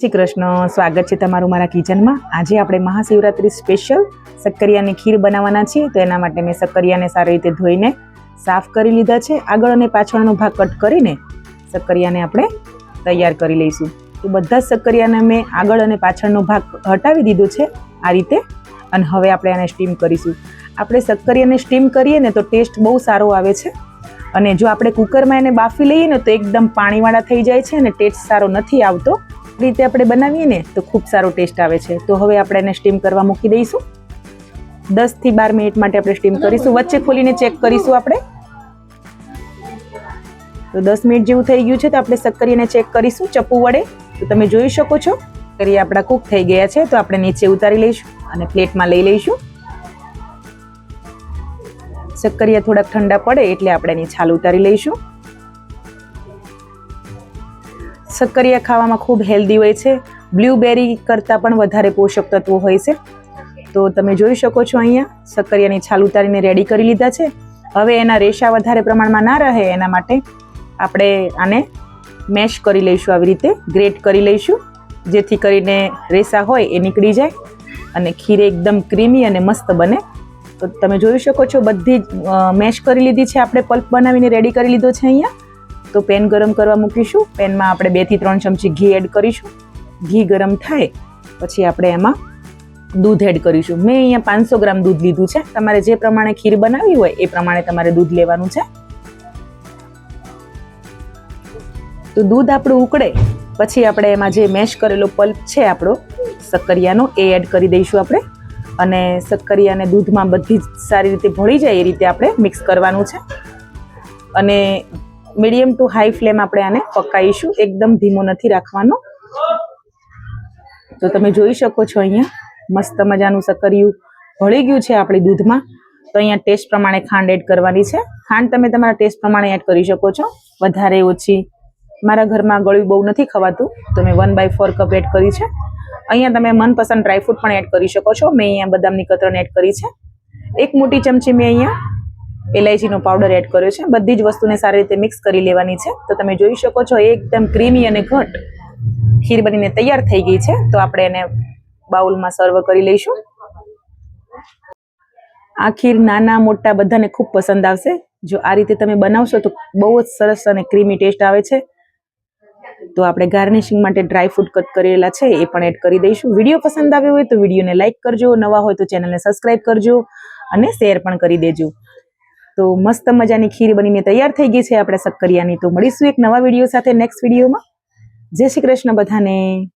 શ્રી કૃષ્ણ, સ્વાગત છે તમારું મારા કિચનમાં. આજે આપણે મહાશિવરાત્રિ સ્પેશિયલ શક્કરિયાની ખીર બનાવવાના છીએ, તો એના માટે મેં શક્કરિયાને સારી રીતે ધોઈને સાફ કરી લીધા છે. આગળ અને પાછળનો ભાગ કટ કરીને શક્કરિયાને આપણે તૈયાર કરી લઈશું. તો બધા જ સક્કરિયાને મેં આગળ અને પાછળનો ભાગ હટાવી દીધો છે આ રીતે, અને હવે આપણે આને સ્ટીમ કરીશું. આપણે શક્કરિયાને સ્ટીમ કરીએ ને તો ટેસ્ટ બહુ સારો આવે છે. અને જો આપણે કુકરમાં એને બાફી લઈએ ને તો એકદમ પાણીવાળા થઈ જાય છે અને ટેસ્ટ સારો નથી આવતો. રીતે આપણે બનાવીએ ને તો ખૂબ સારો ટેસ્ટ આવે છે. તો હવે આપણે એને સ્ટીમ કરવા મૂકી દઈશું. દસથી બાર મિનિટ માટે આપણે સ્ટીમ કરીશું. વચ્ચે ખોલીને ચેક કરીશું આપણે. તો દસ મિનિટ જેવું થઈ ગયું છે તો આપણે શક્કરીને ચેક કરીશું ચપ્પુ વડે. તો તમે જોઈ શકો છો કરી આપણા કૂક થઈ ગયા છે તો આપણે નીચે ઉતારી લઈશું અને પ્લેટમાં લઈ લઈશું. સક્કરિયા થોડાક ઠંડા પડે એટલે આપણે એની છાલ ઉતારી લઈશું. શક્કરિયા ખાવામાં ખૂબ હેલ્ધી હોય છે. બ્લ્યુબેરી કરતાં પણ વધારે પોષક તત્વો હોય છે. તો તમે જોઈ શકો છો અહીંયા સક્કરિયાની છાલ ઉતારીને રેડી કરી લીધા છે. હવે એના રેશા વધારે પ્રમાણમાં ના રહે એના માટે આપણે આને મેશ કરી લઈશું આવી રીતે ગ્રેટ કરી લઈશું. જેથી કરીને રેસા હોય એ નીકળી જાય અને ખીર એકદમ ક્રીમી અને મસ્ત બને. તો તમે જોઈ શકો છો બધી જ મેશ કરી લીધી છે. આપણે પલ્પ બનાવીને રેડી કરી લીધો છે અહીંયા. તો પેન ગરમ કરવા મૂકીશું. પેનમાં આપણે બેથી ત્રણ ચમચી ઘી એડ કરીશું. ઘી ગરમ થાય, પછી આપણે એમાં દૂધ એડ કરીશું. મેં અહીંયા પાંચસો ગ્રામ દૂધ લીધું છે. તમારે જે પ્રમાણે ખીર બનાવવી હોય, એ પ્રમાણે તમારે દૂધ લેવાનું છે. તો દૂધ આપણું ઉકળે, પછી આપણે એમાં જે મેશ કરેલો પલ્પ છે આપણો શક્કરિયાનો એ એડ કરી દઈશું આપણે. અને શક્કરિયાને દૂધમાં બધી જ સારી રીતે ભળી જાય એ રીતે આપણે મિક્સ કરવાનું છે. અને મીડિયમ ટુ હાઈ ફ્લેમ આપણે આને પકાવીશું એકદમ ધીમો નથી રાખવાનો. તો તમે જોઈ શકો છો અહીંયા મસ્ત મજાનું શક્કરિયું ભળી ગયું છે આપણી દૂધમાં. તો અહીંયા ટેસ્ટ પ્રમાણે ખાંડ એડ કરવાની છે. ખાંડ તમે તમારા ટેસ્ટ પ્રમાણે એડ કરી શકો છો. વધારે ઓછી. મારા ઘરમાં ગળ્યું બહુ નથી ખવાતું. તો મેં one by four cup add કરી છે. અહીંયા તમે મનપસંદ ડ્રાયફ્રૂટ પણ એડ કરી શકો છો. મેં અહીંયા બદામની કતરણ એડ કરી છે. એક મોટી ચમચી મેં અહીંયા એલાયચીનો પાવડર એડ કર્યો છે. બધી જ વસ્તુને સારી રીતે મિક્સ કરી લેવાની છે. તો તમે જોઈ શકો છો એકદમ ક્રીમી અને ઘટ ખીર બનીને તૈયાર થઈ ગઈ છે. તો આપણે એને બાઉલમાં સર્વ કરી લઈશું. આ ખીર નાના, મોટા બધાને ખૂબ પસંદ આવશે. જો આ રીતે તમે બનાવશો તો બહુ જ સરસ અને ક્રીમી ટેસ્ટ આવે છે. તો આપણે ગાર્નિશિંગ માટે ડ્રાય ફ્રૂટ કટ કરેલા છે, એ પણ એડ કરી દઈશું. વીડિયો પસંદ આવ્યો હોય તો વિડીયોને લાઇક કરજો. નવા હોય તો ચેનલને સબસ્ક્રાઇબ કરજો અને શેર પણ કરી દેજો. તો મસ્ત મજાની ખીર બનીને તૈયાર થઈ ગઈ છે આપણે શક્કરિયાની તો મળીશું એક નવા વીડિયો સાથે નેક્સ્ટ વિડીયોમાં. જય શ્રી કૃષ્ણ બધાને.